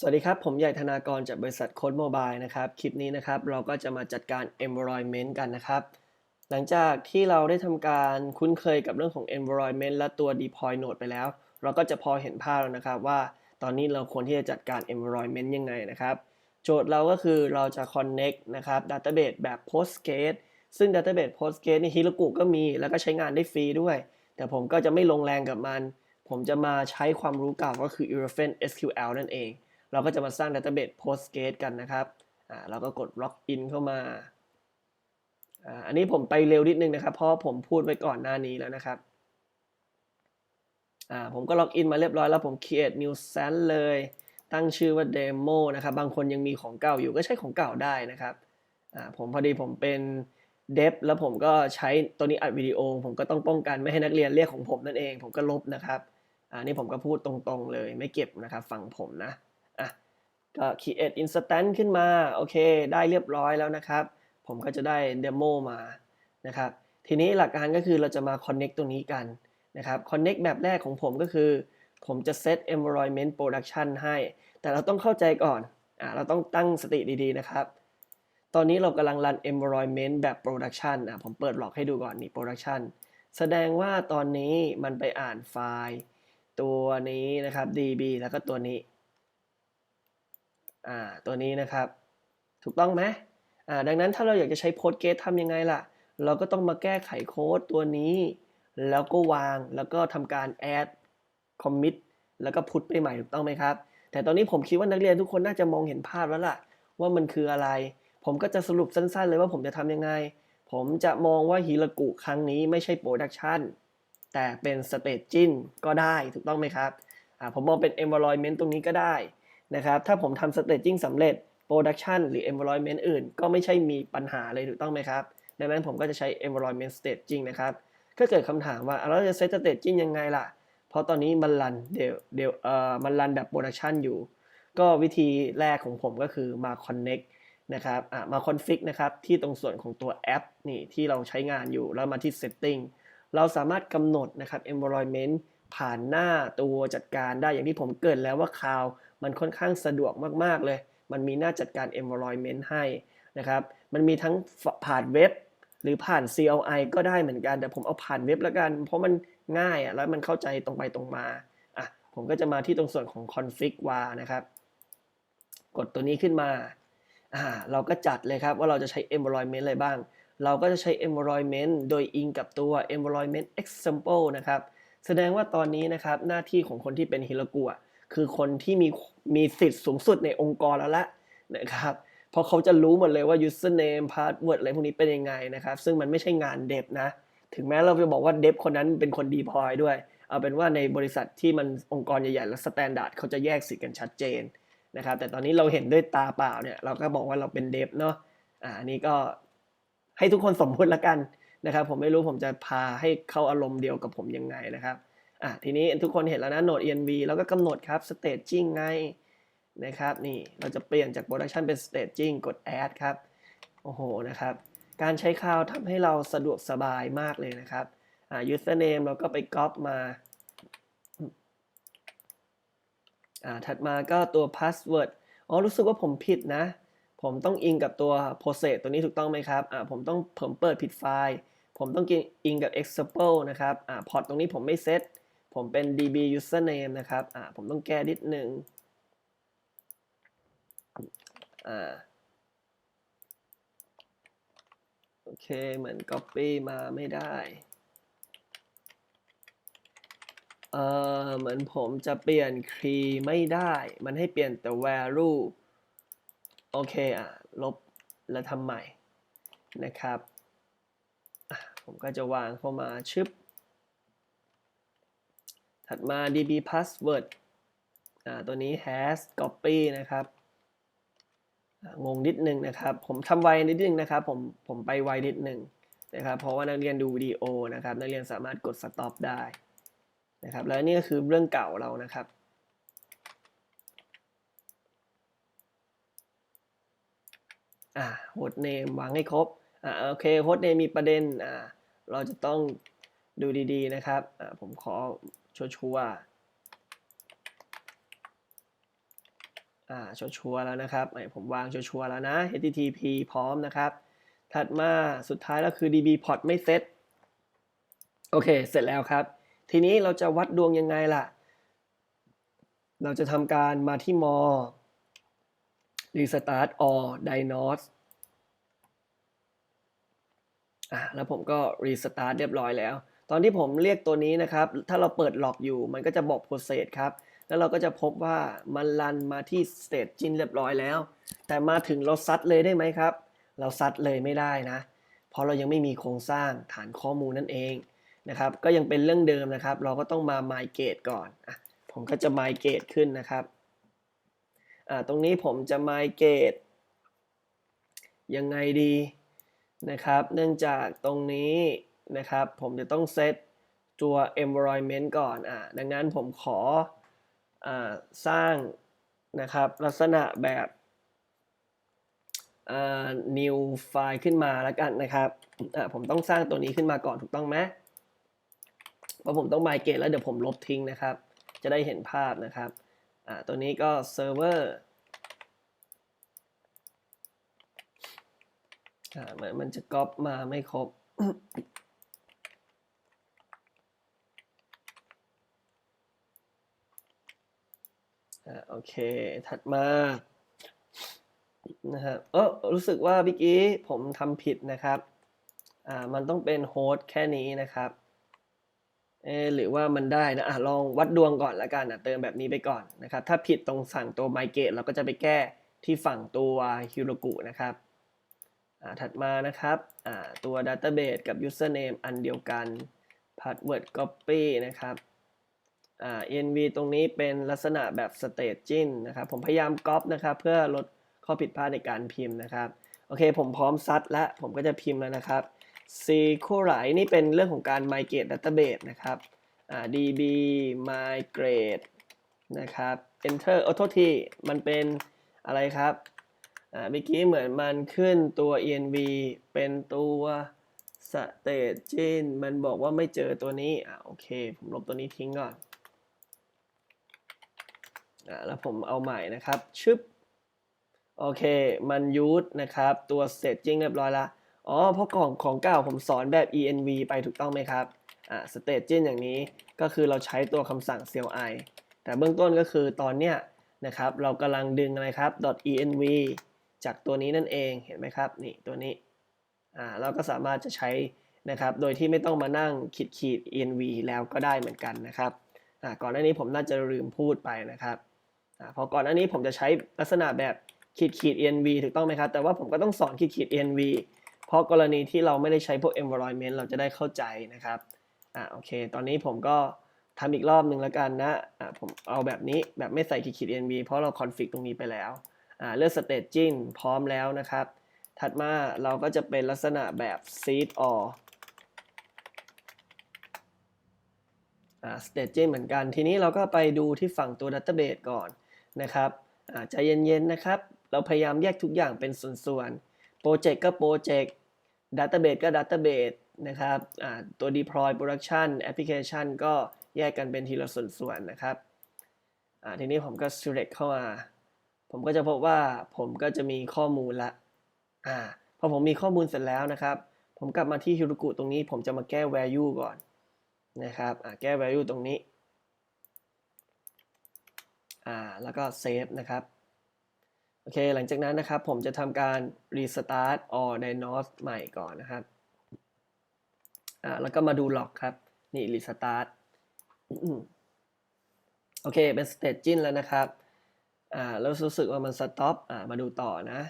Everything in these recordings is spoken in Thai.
สวัสดีครับ ผมใหญ่ธนากรจากบริษัทโค้ดโมบายนะครับ คลิปนี้นะครับเราก็จะมาจัดการ environment กันนะครับ หลังจากที่เราได้ทำการคุ้นเคยกับเรื่องของ environment และตัว deploy node ไปแล้ว เราก็จะพอเห็นภาพแล้วนะครับว่าตอนนี้เราควรที่จะจัดการ environment ยังไงนะครับ โจทย์เราก็คือเราจะ connect นะครับ database แบบ Postgres ซึ่ง database Postgres นี่ฮิโรกุก็มี แล้วก็ใช้งานได้ฟรีด้วย แต่ผมก็จะไม่ลงแรงกับมัน ผมจะมาใช้ความรู้เก่าก็คือ Elephant SQL นั่นเอง เราก็จะมาสร้าง database Postgres กันนะครับอ่าเราก็กด login เข้ามาอ่าอันนี้ผมไปเร็วนิดนึงนะครับ เพราะผมพูดไว้ก่อนหน้านี้แล้วนะครับอ่าผมก็ล็อกอินมาเรียบร้อยแล้วผม create new SAN เลย ตั้งชื่อว่า demo นะครับ บางคนยังมีของเก่าอยู่ก็ใช้ของเก่าได้นะครับอ่าผมพอดีผมเป็น dev แล้วผมก็ใช้ตัวนี้อัดวิดีโอ ผมก็ต้องป้องกันไม่ให้นักเรียนเรียกของผมนั่นเอง ผมก็ลบนะครับ อ่านี่ผมก็พูดตรงๆเลยไม่เก็บนะครับ ฝั่งผมนะ ก็ create instance ขึ้นมา โอเค ได้เรียบร้อยแล้วนะครับ ผมก็จะได้เดโมมานะครับ ทีนี้หลักการก็คือเราจะมา connect ตรงนี้กันนะครับ connect แบบแรกของผมก็คือ ผมจะ set environment production ให้ แต่เราต้องเข้าใจก่อนอ่าเราต้องตั้งสติดีๆนะครับ ตอนนี้เรากำลังรัน environment แบบ production อะผมเปิดหลอกให้ดูก่อนนี่ production แสดงว่าตอนนี้มันไปอ่านไฟล์ ตัวนี้นะครับ db แล้วก็ตัวนี้ อ่าตัวนี้นะครับ ถูกต้องไหมอ่าดังนั้นถ้าเราอยากจะใช้ Postgres ทำยังไงล่ะ เราก็ต้องมาแก้ไขโค้ดตัวนี้ แล้วก็วางแล้วก็ทำการ add commit แล้วก็พุทไปใหม่ถูกต้องไหมครับ แต่ตอนนี้ผมคิดว่านักเรียนทุกคนน่าจะมองเห็นภาพแล้วล่ะ ว่ามันคืออะไร ผมก็จะสรุปสั้นๆ เลยว่าผมจะทำยังไง ผมจะมองว่าฮิรกุครั้งนี้ไม่ใช่ production แต่เป็น staging ก็ได้ถูกต้องไหมครับผมมองเป็น environment ตรงนี้ก็ได้ นะครับถ้าผมทำ staging สำเร็จ production หรือ environment อื่น ก็ไม่ใช่มีปัญหาเลยถูกต้องไหมครับ ดังนั้นผมก็จะใช้ environment staging นะครับก็เกิดคำถามว่าเราจะ set staging ยังไงล่ะ เพราะตอนนี้มันรันเดี๋ยวเดี๋ยวเอ่อมันรันแบบ production อยู่ ก็วิธีแรกของผมก็คือมา connect นะครับอะมา config นะครับที่ตรงส่วนของตัวแอปนี่ที่เราใช้งานอยู่แล้วมาที่ setting เราสามารถกำหนดนะครับ environment ผ่านหน้าตัวจัดการได้อย่างที่ผมเกิดแล้วว่า cloud มันค่อนข้างสะดวกมากๆเลย มันมีหน้าจัดการ environment ให้นะครับ มันมีทั้งผ่านเว็บ หรือผ่าน CLI ก็ได้เหมือนกัน แต่ผมเอาผ่านเว็บแล้วกัน เพราะมันง่ายอะแล้วมันเข้าใจตรงไปตรงมาอะผมก็จะมาที่ตรงส่วนของ config var นะครับ กดตัวนี้ขึ้นมาอ่าเราก็จัดเลยครับว่าเราจะใช้ environment อะไรบ้าง เราก็จะใช้ environment โดยอิงกับตัว environment example นะครับ แสดงว่าตอนนี้นะครับหน้าที่ของคนที่เป็นฮิรากุอะ คือคนที่มีมีสิทธิ์สูงสุดในองค์กรแล้วละนะครับเพราะเขาจะรู้หมดเลยว่า username password อะไรพวกนี้เป็นยังไงนะครับ ซึ่งมันไม่ใช่งานเดฟนะ ถึงแม้เราจะบอกว่าเดฟคนนั้นเป็นคน deploy ด้วย เอาเป็นว่าในบริษัทที่มันองค์กรใหญ่ๆ และ standard เขาจะแยกสิทธิ์กันชัดเจนนะครับ แต่ตอนนี้เราเห็นด้วยตาเปล่าเนี่ยเราก็บอกว่าเราเป็นเดฟเนาะอ่านนี้ก็ให้ทุกคนสมมติละกันนะครับ ผมไม่รู้ผมจะพาให้เข้าอารมณ์เดียวกับผมยังไงนะครับ อะทีนี้ทุกคนเห็นแล้วนะ Node env แล้วก็กำหนดครับ staging ไงนะครับนี่เราจะเปลี่ยนจาก production เป็น staging กด add ครับโอ้โหนะครับการใช้คาวทำให้เราสะดวกสบายมากเลยนะครับอ่า username เราก็ไป copy มาอ่าถัดมาก็ตัว password อ๋อรู้สึกว่าผมผิดนะ ผมต้องอิงกับตัว process ตัวนี้ถูกต้องไหมครับอ่าผมต้องผมเปิดผิดไฟล์ ผมต้องอิงกับ example นะครับอ่าพอร์ตตรงนี้ผมไม่เซต ผมเป็น db username นะครับ อ่า ผมต้องแก้นิดหนึ่งอ่า โอเค เหมือน copy มาไม่ได้ เอ่อ เหมือนผมจะเปลี่ยน key ไม่ได้ มันให้เปลี่ยนแต่ value โอเค อะ ลบแล้วทำใหม่นะครับ ผมก็จะวางเข้ามาชึบ ถัดมา db password อ่าตัวนี้ has copy นะครับอ่างงนิดนึงนะครับ ผมทำไวนิดนึงนะครับ ผมผมไปไวนิดนึงนะครับ เพราะว่านักเรียนดูวิดีโอนะครับ นักเรียนสามารถกด stop ได้นะครับ แล้วนี่ก็คือเรื่องเก่าเรานะครับอ่า host name วางให้ครบอ่าโอเค host name มีประเด็นอ่าเราจะต้องดูดีๆนะครับอ่าผมขอ ชัวร์ๆอ่าชัวร์ๆแล้วนะครับไหนผมวางชัวร์ๆแล้วนะ HTTP พร้อมนะครับ ถัดมาสุดท้ายแล้วคือ DB port ไม่เซตโอเค เสร็จแล้วครับ ทีนี้เราจะวัดดวงยังไงล่ะ เราจะทำการมาที่ more restart or diagnose อะแล้วผมก็ restart เรียบร้อยแล้ว ตอนที่ผมเรียกตัวนี้นะครับ ถ้าเราเปิดล็อกอยู่มันก็จะบอก process ครับ แล้วเราก็จะพบว่ามันรันมาที่ state จินเรียบร้อยแล้ว แต่มาถึงเราซัดเลยได้ไหมครับ เราซัดเลยไม่ได้นะ เพราะเรายังไม่มีโครงสร้างฐานข้อมูลนั่นเองนะครับ ก็ยังเป็นเรื่องเดิมนะครับ เราก็ต้องมา migrate ก่อนอผมก็จะ migrate ขึ้นนะครับ ตรงนี้ผมจะ migrate ยังไงดีนะครับ เนื่องจากตรงนี้ นะครับ ผมจะต้องเซตตัว environment ก่อนอ่าดังนั้นผมขออ่าสร้างนะครับลักษณะแบบอ่า new file ขึ้นมาแล้วกันนะครับอ่าผมต้องสร้างตัวนี้ขึ้นมาก่อนถูกต้องไหมเพราะผมต้อง migrate แล้วเดี๋ยวผมลบทิ้งนะครับ จะได้เห็นภาพนะครับอ่าตัวนี้ก็ server อ่าเหมือนมันจะก๊อปมาไม่ครบ อ่า โอเค ถัดมานะครับเออรู้สึกว่าเมื่อกี้ผมทำผิดนะครับอ่ามันต้องเป็นโฮสต์แค่นี้นะครับเออหรือว่ามันได้นะอะลองวัดดวงก่อนละกันอะเติมแบบนี้ไปก่อนนะครับ ถ้าผิดตรงสั่งตัว migrate เราก็จะไปแก้ที่ฝั่งตัวฮิโรกุนะครับอ่าถัดมานะครับอ่าตัว database กับ username อันเดียวกัน password copy นะครับ อ่า env ตรงนี้เป็นลักษณะแบบ staging นะครับ ผมพยายามก๊อปนะครับ เพื่อลดข้อผิดพลาดในการพิมพ์นะครับ โอเค ผมพร้อมซัดแล้ว ผมก็จะพิมพ์แล้วนะครับ SQLite นี่เป็นเรื่องของการ migrate database นะครับ db migrate นะครับ enter โอ้โทษทีมันเป็นอะไรครับเมื่อกี้เหมือนมันขึ้นตัว env เป็นตัว staging มันบอกว่าไม่เจอตัวนี้อ่าโอเค ผมลบตัวนี้ทิ้งก่อน อ่าแล้วผมเอาใหม่นะครับชึบโอเค มันยูสนะครับ ตัว staging เรียบร้อยละอ๋อเพราะของของเก่าผมสอนแบบ env ไปถูกต้องไหมครับอ่า staging อย่างนี้ก็คือเราใช้ตัวคำสั่ง cli แต่เบื้องต้นก็คือตอนเนี้ยนะครับเรากำลังดึงอะไรครับ .env จากตัวนี้นั่นเองเห็นไหมครับนี่ตัวนี้อ่าเราก็สามารถจะใช้นะครับ โดยที่ไม่ต้องมานั่งขีดขีด env แล้วก็ได้เหมือนกันนะครับอ่าก่อนหน้านี้ผมน่าจะลืมพูดไปนะครับ พอก่อนหน้านี้ผมจะใช้ลักษณะแบบขีดขีด env ถูกต้องไหมครับ แต่ว่าผมก็ต้องสอนขีดขีด env เพราะกรณีที่เราไม่ได้ใช้พวก environment เราจะได้เข้าใจนะครับอ่าโอเค ตอนนี้ผมก็ทำอีกรอบหนึ่งแล้วกันนะอ่าผมเอาแบบนี้แบบไม่ใส่ขีดขีด env เพราะเราคอนฟิกตรงนี้ไปแล้วอ่าเลือก staging พร้อมแล้วนะครับ ถัดมาเราก็จะเป็นลักษณะแบบ seed or อ่า staging เหมือนกัน ทีนี้เราก็ไปดูที่ฝั่งตัว database ก่อน นะครับใจเย็นๆนะครับ เราพยายามแยกทุกอย่างเป็นส่วนๆ โปรเจกต์ก็โปรเจกต์ database ก็ database นะครับตัว deploy production application ก็แยกกันเป็นทีละส่วนๆนะครับทีนี้ผมก็ select เข้ามา ผมก็จะพบว่าผมก็จะมีข้อมูลละอ่าพอผมมีข้อมูลเสร็จแล้วนะครับ ผมกลับมาที่ฮิรุกุตรงนี้ ผมจะมาแก้ value ก่อนนะครับแก้ value ตรงนี้ อ่าแล้วก็ save นะครับโอเคหลังจากนั้นนะครับผมจะทำการ restart or diagnose ใหม่ก่อนนะครับอ่าแล้วก็มาดู log ครับ นี่ restart โอเคเป็น staging แล้วนะครับอ่าแล้วรู้สึกว่ามัน stop อ่ามาดูต่อนะ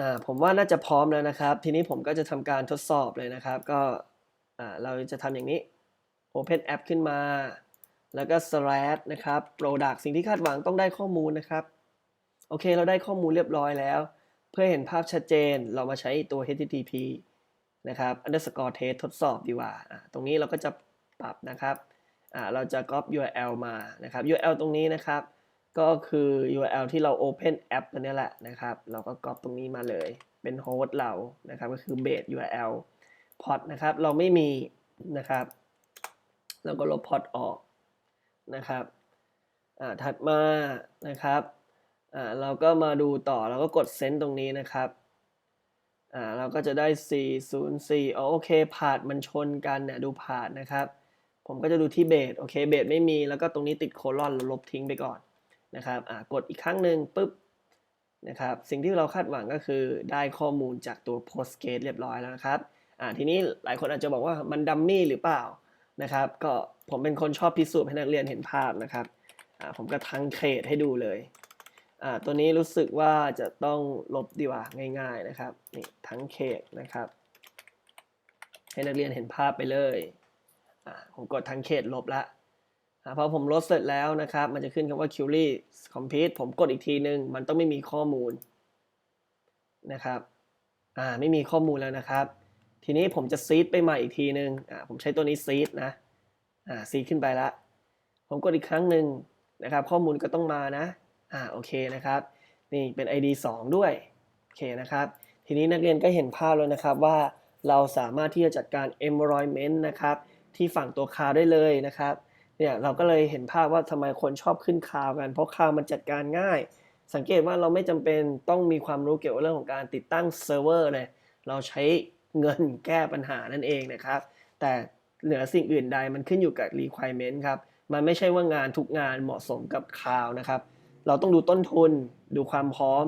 อ่าผมว่าน่าจะพร้อมแล้วนะครับ ทีนี้ผมก็จะทำการทดสอบเลยนะครับ ก็อ่าเราจะทำอย่างนี้ Open App ขึ้นมา แล้วก็ slash นะครับ product สิ่งที่คาดหวังต้องได้ข้อมูลนะครับ โอเค เราได้ข้อมูลเรียบร้อยแล้ว เพื่อเห็นภาพชัดเจน เรามาใช้ตัว HTTP นะครับ underscore test ทดสอบดีกว่า ตรงนี้เราก็จะปรับนะครับ เราจะ copy URL มา นะครับ URL ตรงนี้นะครับ ก็คือ URL ที่เรา Open App ตัวนี้แหละนะครับ เราก็ copy ตรงนี้มาเลย เป็นโฮสต์เรา นะครับ ก็คือ base URL พอร์ตนะครับ เราไม่มีนะครับ เราก็ลบพอร์ตออก นะครับถัดมานะครับเราก็มาดูต่อเราก็กดเซนต์ตรงนี้นะครับเราก็จะได้ 404อ๋อโอเคพาดมันชนกันเนี่ยดูพาดนะครับ ผมก็จะดูที่เบสโอเคเบสไม่มีแล้วก็ตรงนี้ติดโคลอนเราลบทิ้งไปก่อนนะครับกดอีกครั้งหนึ่งปุ๊บนะครับสิ่งที่เราคาดหวังก็คือได้ข้อมูลจากตัว Postgres เรียบร้อยแล้วนะครับทีนี้หลายคนอาจจะบอกว่ามันดัมมี่หรือเปล่า นะครับ ก็ผมเป็นคนชอบพิสูจน์ให้นักเรียนเห็นภาพนะครับผมก็ทั้งเคสให้ดูเลยตัวนี้รู้สึกว่าจะต้องลบดีกว่าง่าย ๆนะครับนี่ทั้งเคสนะครับ ให้นักเรียนเห็นภาพไปเลยผมกดทั้งเขตลบละพอผมลดเสร็จแล้วนะครับ มันจะขึ้นคำว่า query complete ผมกดอีกทีนึง มันต้องไม่มีข้อมูลนะครับไม่มีข้อมูลแล้วนะครับ ทีนี้ผมจะซีดไปใหม่อีกทีนึงอ่าผมใช้ตัวนี้ซีดนะอ่าซีดขึ้นไปละผมกดอีกครั้งหนึ่งนะครับ ข้อมูลก็ต้องมานะอ่าโอเคนะครับ นี่เป็น ID 2 ด้วยโอเคนะครับ ทีนี้นักเรียนก็เห็นภาพแล้วนะครับว่าเราสามารถที่จะจัดการ enrollment นะครับ ที่ฝั่งตัวคาวได้เลยนะครับเนี่ยเราก็เลยเห็นภาพว่าทำไมคนชอบขึ้นคาวกัน เพราะคาวมันจัดการง่าย สังเกตว่าเราไม่จำเป็นต้องมีความรู้เกี่ยวกับเรื่องของการติดตั้งเซิร์ฟเวอร์เลยเราใช้ เงินแก้ปัญหานั่นเองนะครับ แต่เหนือสิ่งอื่นใดมันขึ้นอยู่กับ requirement ครับ มันไม่ใช่ว่างานทุกงานเหมาะสมกับคาวนะครับ เราต้องดูต้นทุน ดูความพร้อม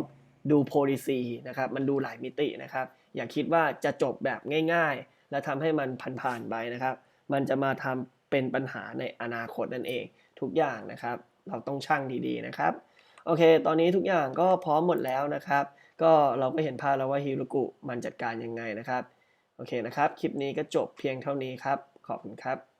ดู policy นะครับ มันดูหลายมิตินะครับ อย่าคิดว่าจะจบแบบง่าย ๆ แล้วทำให้มันผ่านๆไปนะครับ มันจะมาทำเป็นปัญหาในอนาคตนั่นเอง ทุกอย่างนะครับ เราต้องชั่งดีๆนะครับ โอเค ตอนนี้ทุกอย่างก็พร้อมหมดแล้วนะครับ ก็เราก็เห็นภาพแล้วว่าฮิรุกุมันจัดการยังไงนะครับ โอเคนะครับ คลิปนี้ก็จบเพียงเท่านี้ครับ ขอบคุณครับ